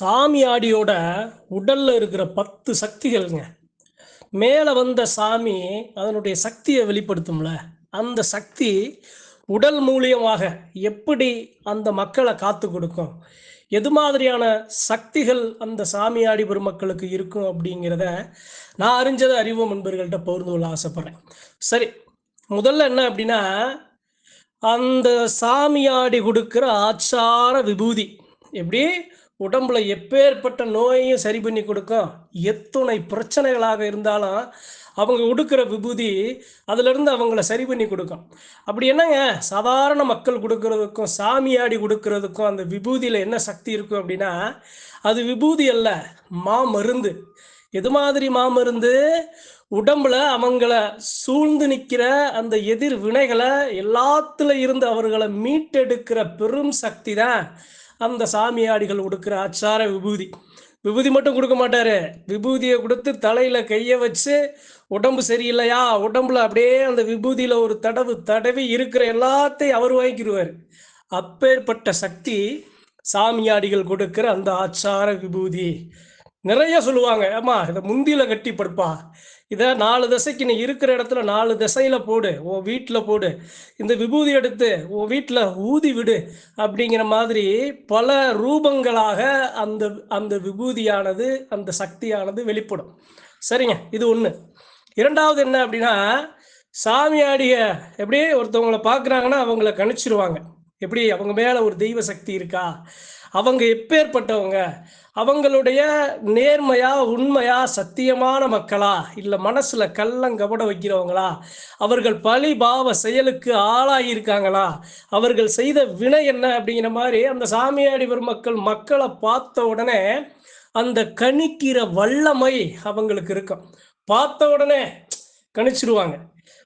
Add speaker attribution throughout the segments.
Speaker 1: சாமியாடியோட உடல்ல இருக்கிற பத்து சக்திகள்ங்க. மேலே வந்த சாமி அதனுடைய சக்தியை வெளிப்படுத்தும்ல. அந்த சக்தி உடல் மூலியமாக எப்படி அந்த மக்களை காத்து கொடுக்கும்? எது மாதிரியான சக்திகள் அந்த சாமியாடி பெருமக்களுக்கு இருக்கும் அப்படிங்கிறத நான் அறிஞ்சதை அறிவோம் என்பர்கள்ட்ட பகிர்ந்து கொள்ள ஆசைப்படுறேன். சரி முதல்ல என்ன அப்படின்னா அந்த சாமியாடி கொடுக்குற ஆச்சார விபூதி. எப்படி? உடம்புல எப்பேற்பட்ட நோயையும் சரி பண்ணி கொடுக்கும். எத்துணை பிரச்சனைகளாக இருந்தாலும் அவங்க உடுக்கிற விபூதி அதிலிருந்து அவங்கள சரி பண்ணி கொடுக்கும். அப்படி என்னங்க? சாதாரண மக்கள் கொடுக்கறதுக்கும் சாமியாடி கொடுக்கறதுக்கும் அந்த விபூதியில் என்ன சக்தி இருக்கும் அப்படின்னா அது விபூதி அல்ல மாமருந்து. எது மாதிரி மாமருந்து? உடம்புல அவங்கள சூழ்ந்து நிற்கிற அந்த எதிர் வினைகளை எல்லாத்துல இருந்து அவர்களை மீட்டெடுக்கிற பெரும் சக்தி தான் அந்த சாமியாடிகள் கொடுக்குற ஆச்சார விபூதி. விபூதி மட்டும் கொடுக்க மாட்டாரு. விபூதியை கொடுத்து தலையில கையை வச்சு உடம்பு சரியில்லையா? உடம்புல அப்படியே அந்த விபூதியில ஒரு தடவு தடவி இருக்கிற எல்லாத்தையும் அவர் வாங்கிக்கிடுவார் அப்பேற்பட்ட சக்தி சாமியாடிகள் கொடுக்கிற அந்த ஆச்சார விபூதி. நிறைய சொல்லுவாங்க. ஏமா இதை முந்தியில கட்டி படுப்பா. இதை நாலு திசைக்கு நீ இருக்கிற இடத்துல நாலு திசையில போடு. உன் வீட்டில் போடு. இந்த விபூதி எடுத்து உன் வீட்டில் ஊதி விடு அப்படிங்கிற மாதிரி பல ரூபங்களாக அந்த அந்த விபூதியானது அந்த சக்தியானது வெளிப்படும். சரிங்க இது ஒன்று இரண்டாவது என்ன அப்படின்னா சாமியாடிய எப்படி ஒருத்தவங்களை பார்க்குறாங்கன்னா அவங்கள கணிச்சிருவாங்க. எப்படி? அவங்க மேலே ஒரு தெய்வ சக்தி இருக்கா? அவங்க எப்பேற்பட்டவங்க? அவங்களுடைய நேர்மையா உண்மையா சத்தியமான மக்களா? இல்லை மனசுல கள்ளங்கபட வைக்கிறவங்களா? அவர்கள் பழி பாவ செயலுக்கு ஆளாகியிருக்காங்களா அவர்கள் செய்த வினை என்ன அப்படிங்கிற மாதிரி அந்த சாமியாடி பெருமக்கள் மக்களை பார்த்த உடனே அந்த கணிக்கிற வல்லமை அவங்களுக்கு இருக்கும். பார்த்த உடனே கணிச்சிருவாங்க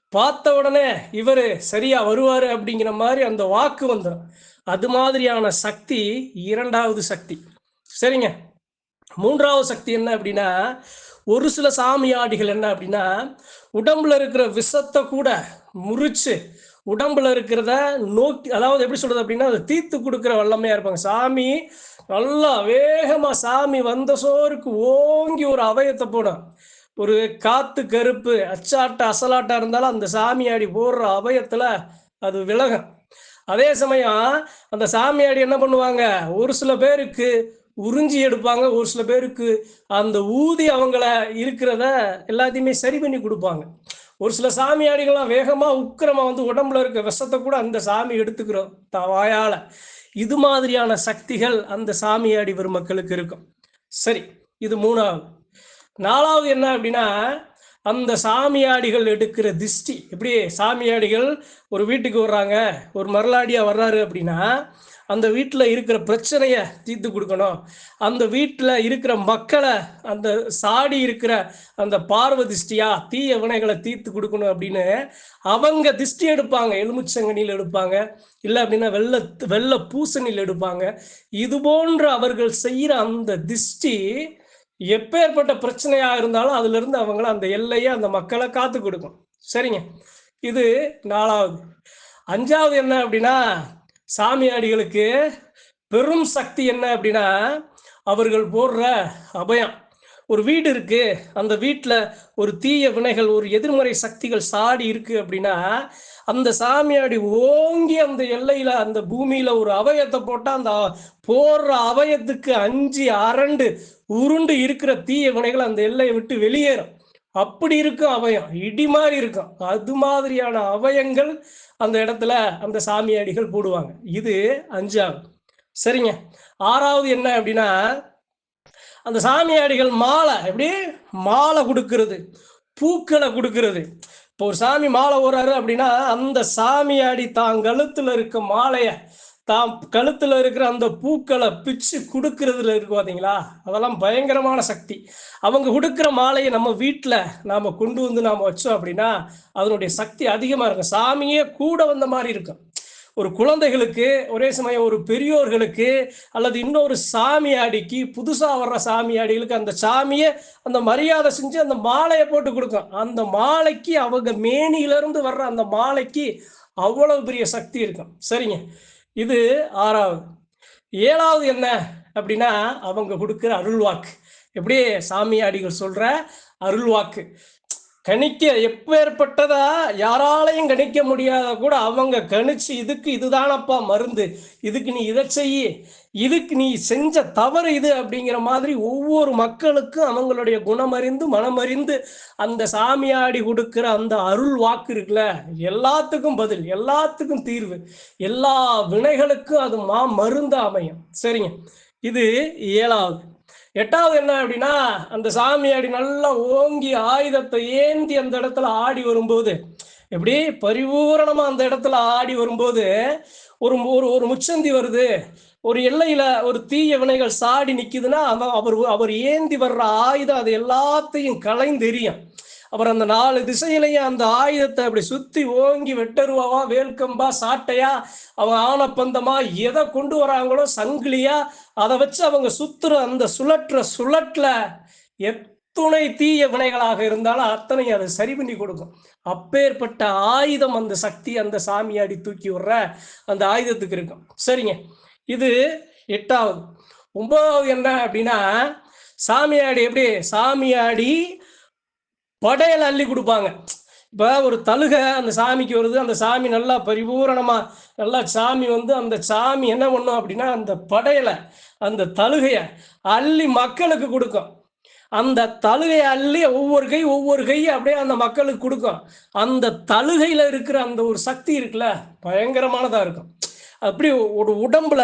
Speaker 1: பார்த்த உடனே இவர் சரியா வருவாரு அப்படிங்கிற மாதிரி அந்த வாக்கு வந்துடும் அது மாதிரியான சக்தி இரண்டாவது சக்தி. சரிங்க? மூன்றாவது சக்தி என்ன அப்படின்னா ஒரு சில சாமியாடிகள் என்ன அப்படின்னா உடம்புல இருக்கிற விஷத்தை கூட முறிச்சு உடம்புல இருக்கிறத நோக்கி அதாவது எப்படி சொல்றது அப்படின்னா அதை தீர்த்து கொடுக்குற வல்லமையா இருப்பாங்க. சாமி நல்லா வேகமா சாமி வந்த சோருக்கு ஓங்கி ஒரு அவயத்தை போடும். ஒரு காத்து கருப்பு அச்சாட்ட அசலாட்டா இருந்தாலும் அந்த சாமியாடி போடுற அவயத்துல அது விலகும். அதே சமயம் அந்த சாமியாடி என்ன பண்ணுவாங்க? ஒரு சில பேருக்கு உறிஞ்சி எடுப்பாங்க ஒரு சில பேருக்கு அந்த ஊதி அவங்கள இருக்கிறத எல்லாத்தையுமே சரி பண்ணி கொடுப்பாங்க. ஒரு சில சாமியாடிகள்லாம் வேகமாக உக்கிரமாக வந்து உடம்புல இருக்க விஷத்தை கூட அந்த சாமி எடுத்துக்கிறோம் வாயால. இது மாதிரியான சக்திகள் அந்த சாமியாடி பெருமக்களுக்கு இருக்கும். சரி இது மூணாவது. நாலாவது என்ன அப்படின்னா அந்த சாமியாடிகள் எடுக்கிற திஷ்டி எப்படி சாமியாடிகள் ஒரு வீட்டுக்கு வர்றாங்க ஒரு மரலாடியாக வர்றாரு அப்படின்னா அந்த வீட்டில் இருக்கிற பிரச்சனையை தீர்த்து கொடுக்கணும். அந்த வீட்டில் இருக்கிற மக்களை அந்த சாடி இருக்கிற அந்த பார்வ திஷ்டியா தீய வினைகளை தீர்த்து கொடுக்கணும் அப்படின்னு அவங்க திஷ்டி எடுப்பாங்க. எலுமிச்சங்கனியில் எடுப்பாங்க இல்லை அப்படின்னா வெள்ள வெள்ள பூசணியில் எடுப்பாங்க. இது போன்ற அவர்கள் செய்கிற அந்த திஷ்டி எப்பேற்பட்ட பிரச்சனையாக இருந்தாலும் அதுலருந்து அவங்கள அந்த எல்லையை அந்த மக்களை காத்து கொடுக்கும். சரிங்க. இது நாலாவது. அஞ்சாவது என்ன அப்படின்னா சாமியாடிகளுக்கு பெரும் சக்தி என்ன அப்படின்னா அவர்கள் போடுற அபயம். ஒரு வீடு இருக்கு. அந்த வீட்டில் ஒரு தீய வினைகள் ஒரு எதிர்மறை சக்திகள் சாடி இருக்கு அப்படின்னா அந்த சாமியாடி ஓங்கி அந்த எல்லையில அந்த பூமியில ஒரு அவயத்தை போட்டா அந்த போடுற அவயத்துக்கு அஞ்சு அரண்டு உருண்டு இருக்கிற தீய வினைகள் அந்த எல்லையை விட்டு வெளியேறும். அப்படி இருக்கும் அவயம். இடி மாதிரி இருக்கும். அது மாதிரியான அவயங்கள் அந்த இடத்துல அந்த சாமியாடிகள் போடுவாங்க. இது அஞ்சாவது. சரிங்க. ஆறாவது என்ன அப்படின்னா அந்த சாமியாடிகள் மாலை எப்படி? மாலை கொடுக்கறது பூக்களை கொடுக்கறது. இப்போ ஒரு சாமி மாலை ஓடுறாரு அப்படின்னா அந்த சாமியாடி தான் கழுத்துல இருக்க மாலைய தாம் கழுத்துல இருக்கிற அந்த பூக்களை பிச்சு கொடுக்கறதுல இருக்கு பாத்தீங்களா? அதெல்லாம் பயங்கரமான சக்தி. அவங்க கொடுக்குற மாலையை நம்ம வீட்டில் நாம கொண்டு வந்து நாம வச்சோம் அப்படின்னா அதனுடைய சக்தி அதிகமா இருக்கும். சாமியே கூட வந்த மாதிரி இருக்கும். ஒரு குழந்தைகளுக்கு ஒரே சமயம் ஒரு பெரியோர்களுக்கு அல்லது இன்னொரு சாமியாடிக்கு புதுசாக வர்ற சாமியாடிகளுக்கு அந்த சாமியை அந்த மரியாதை செஞ்சு அந்த மாலையை போட்டு கொடுக்கும். அந்த மாலைக்கு அவங்க மேனியிலிருந்து வர்ற அந்த மாலைக்கு அவ்வளவு பெரிய சக்தி இருக்கும். சரிங்க. இது ஆறாவது. ஏழாவது என்ன? அப்படின்னா அவங்க கொடுக்குற அருள்வாக்கு. எப்படி சாமியாடிகள் சொல்கிற அருள்வாக்கு. கணிக்க எப்பேற்பட்டதா யாராலையும் கணிக்க முடியாத கூட அவங்க கணிச்சு இதுக்கு இதுதானப்பா மருந்து இதுக்கு நீ இதை செய்ய இதுக்கு நீ செஞ்ச தவறு இது அப்படிங்கிற மாதிரி ஒவ்வொரு மக்களுக்கும் அவங்களுடைய குணமறிந்து மனமறிந்து அந்த சாமியாடி கொடுக்குற அந்த அருள் வாக்கு இருக்குல்ல எல்லாத்துக்கும் பதில் எல்லாத்துக்கும் தீர்வு எல்லா வினைகளுக்கும் அது மா மருந்து அமையும். சரிங்க. இது ஏழாவது. எட்டாவது என்ன அப்படின்னா அந்த சாமியாடி நல்லா ஓங்கி ஆயுதத்தை ஏந்தி அந்த இடத்துல ஆடி வரும்போது எப்படி? பரிபூரணமா அந்த இடத்துல ஆடி வரும்போது ஒரு ஒரு ஒரு முச்சந்தி வருது. ஒரு எல்லையில ஒரு தீய வினைகள் சாடி நிக்குதுன்னா அவன் அவர் அவர் ஏந்தி வர்ற ஆயுதம் அது எல்லாத்தையும் கலைந்தெரியும் அவர் அந்த நாலு திசையிலையும் அந்த ஆயுதத்தை அப்படி சுத்தி ஓங்கி வெட்டருவாவா வேல்கம்பா சாட்டையா அவங்க ஆனப்பந்தமா எதை கொண்டு வராங்களோ சங்கிலியா அதை வச்சு அவங்க சுத்துற அந்த சுழற்ற சுழற்ற எத்துணை தீய வினைகளாக இருந்தாலும் அத்தனை அதை சரி பண்ணி கொடுக்கும். அப்பேற்பட்ட ஆயுதம் அந்த சக்தி அந்த சாமியாடி தூக்கி விடுற அந்த ஆயுதத்துக்கு இருக்கும். சரிங்க. இது எட்டாவது. ஒன்பதாவது என்ன அப்படின்னா சாமியாடி எப்படி? சாமியாடி படையல் அள்ளி கொடுப்பாங்க. இப்போ ஒரு தழுகை அந்த சாமிக்கு வருது அந்த சாமி நல்லா பரிபூரணமாக நல்லா சாமி வந்து அந்த சாமி என்ன பண்ணும் அப்படின்னா அந்த படையலை அந்த தழுகையை அள்ளி மக்களுக்கு கொடுக்கும். அந்த தழுகையை அள்ளி ஒவ்வொரு கை ஒவ்வொரு கை அப்படியே அந்த மக்களுக்கு கொடுக்கும். அந்த தழுகையில் இருக்கிற அந்த ஒரு சக்தி இருக்குல்ல பயங்கரமானதாக இருக்கும். அப்படி ஒரு உடம்புல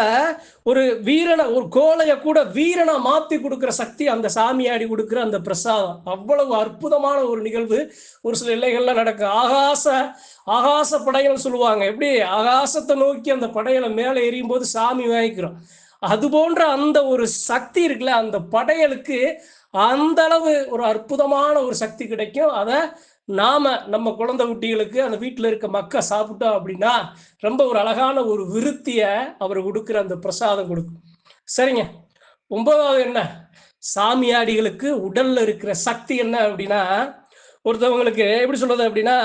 Speaker 1: ஒரு வீரனை ஒரு கோலைய கூட வீரனை மாத்தி கொடுக்குற சக்தி அந்த சாமியாடி கொடுக்குற அந்த பிரசாதம். அவ்வளவு அற்புதமான ஒரு நிகழ்வு ஒரு சில எல்லைகள்ல நடக்கும் ஆகாச ஆகாச படையல் சொல்லுவாங்க. எப்படி? ஆகாசத்தை நோக்கி அந்த படையலை மேலே எரியும் போது சாமி வாங்கிக்கிறோம் அது போன்ற அந்த ஒரு சக்தி இருக்குல்ல அந்த படையலுக்கு அந்த அளவு ஒரு அற்புதமான ஒரு சக்தி கிடைக்கும். அதை நாம நம்ம குழந்தை குட்டிகளுக்கு அந்த வீட்டில் இருக்க மக்கள் சாப்பிட்டோம் அப்படின்னா ரொம்ப ஒரு அழகான ஒரு விருத்திய அவர் கொடுக்குற அந்த பிரசாதம் கொடுக்கும். சரிங்க. ஒன்பதாவது என்ன? சாமியாடிகளுக்கு உடல்ல இருக்கிற சக்தி என்ன அப்படின்னா ஒருத்தவங்களுக்கு எப்படி சொல்றது அப்படின்னா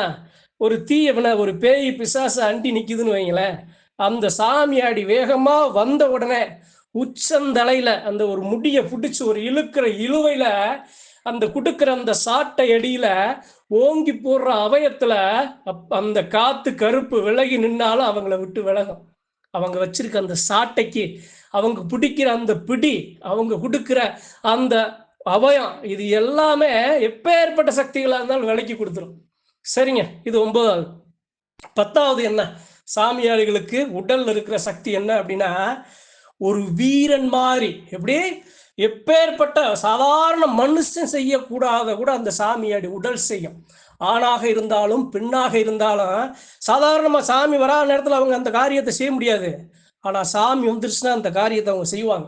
Speaker 1: ஒரு தீயவனை ஒரு பேய் பிசாசு அண்டி நிக்குதுன்னு வைங்களேன். அந்த சாமியாடி வேகமா வந்த உடனே உச்சந்தலையில அந்த ஒரு முடிய பிடிச்சி ஒரு இழுக்கிற இழுவையில அந்த குடுக்கிற அந்த சாட்டை அடியில ஓங்கி போடுற அவயத்துல அந்த காத்து கருப்பு விலகி நின்னாலும் அவங்கள விட்டு விலகும். அவங்க வச்சிருக்க அந்த சாட்டைக்கு அவங்க பிடிக்கிற அந்த பிடி அவங்க கொடுக்கிற அந்த அவயம் இது எல்லாமே எப்பேற்பட்ட சக்திகளாக இருந்தாலும் விலைக்கு கொடுத்துரும். சரிங்க இது ஒன்பதாவது. பத்தாவது என்ன? சாமியாரிகளுக்கு உடல்ல இருக்கிற சக்தி என்ன அப்படின்னா ஒரு வீரன் மாதிரி எப்படி? எப்பேற்பட்ட சாதாரண மனுஷன் செய்யக்கூடாத கூட அந்த சாமியாடி உடல் செய்யும். ஆணாக இருந்தாலும் பெண்ணாக இருந்தாலும் சாதாரணமாக சாமி வராத நேரத்தில் அவங்க அந்த காரியத்தை செய்ய முடியாது. ஆனால் சாமி வந்துருச்சுன்னா அந்த காரியத்தை அவங்க செய்வாங்க.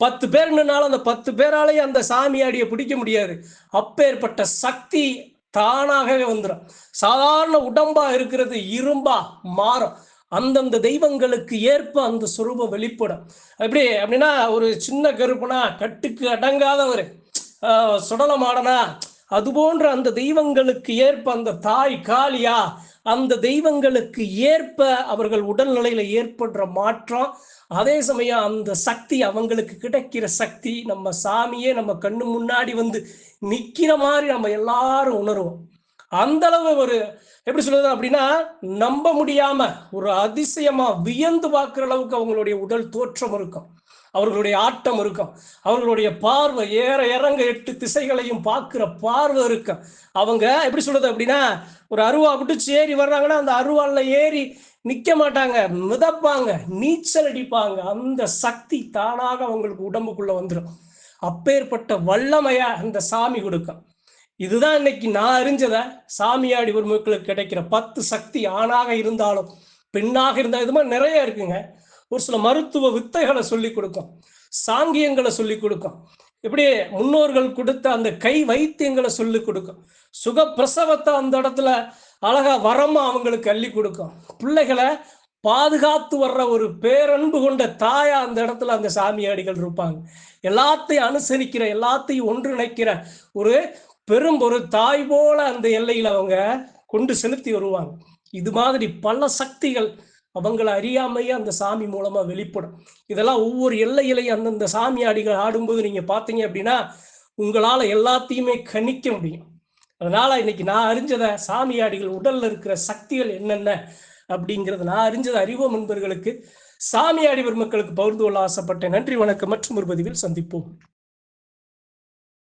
Speaker 1: பத்து பேர் நின்னாலும் அந்த பத்து பேராலேயே அந்த சாமியாடியை பிடிக்க முடியாது. அப்பேற்பட்ட சக்தி தானாகவே வந்துடும் சாதாரண உடம்பா இருக்கிறது இரும்பா மாறும். அந்தந்த தெய்வங்களுக்கு ஏற்ப அந்த சுரூபம் வெளிப்படும். எப்படி? அப்படின்னா ஒரு சின்ன கருப்புனா கட்டுக்கு அடங்காதவர். சுடலமாடனா. அது போன்ற அந்த தெய்வங்களுக்கு ஏற்ப அந்த தாய் காளியா அந்த தெய்வங்களுக்கு ஏற்ப அவர்கள் உடல்நிலையில ஏற்படுற மாற்றம் அதே சமயம் அந்த சக்தி அவங்களுக்கு கிடைக்கிற சக்தி நம்ம சாமியே நம்ம கண்ணு முன்னாடி வந்து நிக்கிற மாதிரி நம்ம எல்லாரும் உணர்வோம். அந்த அளவு ஒரு எப்படி சொல்றது அப்படின்னா நம்ப முடியாம ஒரு அதிசயமா வியந்து பார்க்குற அளவுக்கு அவங்களுடைய உடல் தோற்றம் இருக்கும். அவர்களுடைய ஆட்டம் இருக்கும். அவர்களுடைய பார்வை ஏற இறங்க எட்டு திசைகளையும் பார்க்குற பார்வை இருக்கும். அவங்க எப்படி சொல்றது அப்படின்னா ஒரு அருவா பிடிச்சி ஏறி வர்றாங்கன்னா அந்த அருவாலில் ஏறி நிற்க மாட்டாங்க. மிதப்பாங்க நீச்சல் அடிப்பாங்க. அந்த சக்தி தானாக அவங்களுக்கு உடம்புக்குள்ள வந்துடும் அப்பேற்பட்ட வல்லமையா அந்த சாமி கொடுக்கும். இதுதான் இன்னைக்கு நான் அறிஞ்சத சாமியாடி உரிமைகளுக்கு கிடைக்கிற பத்து சக்தி ஆணாக இருந்தாலும் பெண்ணாக இருந்தால் இது மாதிரி நிறைய இருக்குங்க. ஒரு சில மருத்துவ வித்தைகளை சொல்லி கொடுக்கும் சாங்கியங்களை சொல்லி கொடுக்கும். இப்படி முன்னோர்கள் கொடுத்த அந்த கை வைத்தியங்களை சொல்லி கொடுக்கும். சுகப்பிரசவத்தை அந்த இடத்துல அழகா வரமா அவங்களுக்கு அள்ளி கொடுக்கும். பிள்ளைகளை பாதுகாத்து வர்ற ஒரு பேரன்பு கொண்ட தாயா அந்த இடத்துல அந்த சாமியாடிகள் இருப்பாங்க. எல்லாத்தையும் அனுசரிக்கிற எல்லாத்தையும் ஒன்றிணைக்கிற ஒரு பெரும் ஒரு தாய் போல அந்த எல்லையில் அவங்க கொண்டு செலுத்தி வருவாங்க. இது மாதிரி பல சக்திகள் அவங்கள அறியாமையே அந்த சாமி மூலமா வெளிப்படும். இதெல்லாம் ஒவ்வொரு எல்லையிலையும் அந்தந்த சாமியாடிகள் ஆடும்போது நீங்க பார்த்தீங்க அப்படின்னா உங்களால எல்லாத்தையுமே கணிக்க முடியும். அதனால இன்னைக்கு நான் அறிஞ்சத சாமியாடிகள் உடல்ல இருக்கிற சக்திகள் என்னென்ன அப்படிங்கிறது நான் அறிஞ்சது அறிவோம் நண்பர்களுக்கு. சாமியாடி பெருமக்களுக்கு பகிர்ந்து கொள்ள ஆசைப்பட்டேன். நன்றி வணக்கம் மற்றும் ஒரு பதிவில் சந்திப்போம்.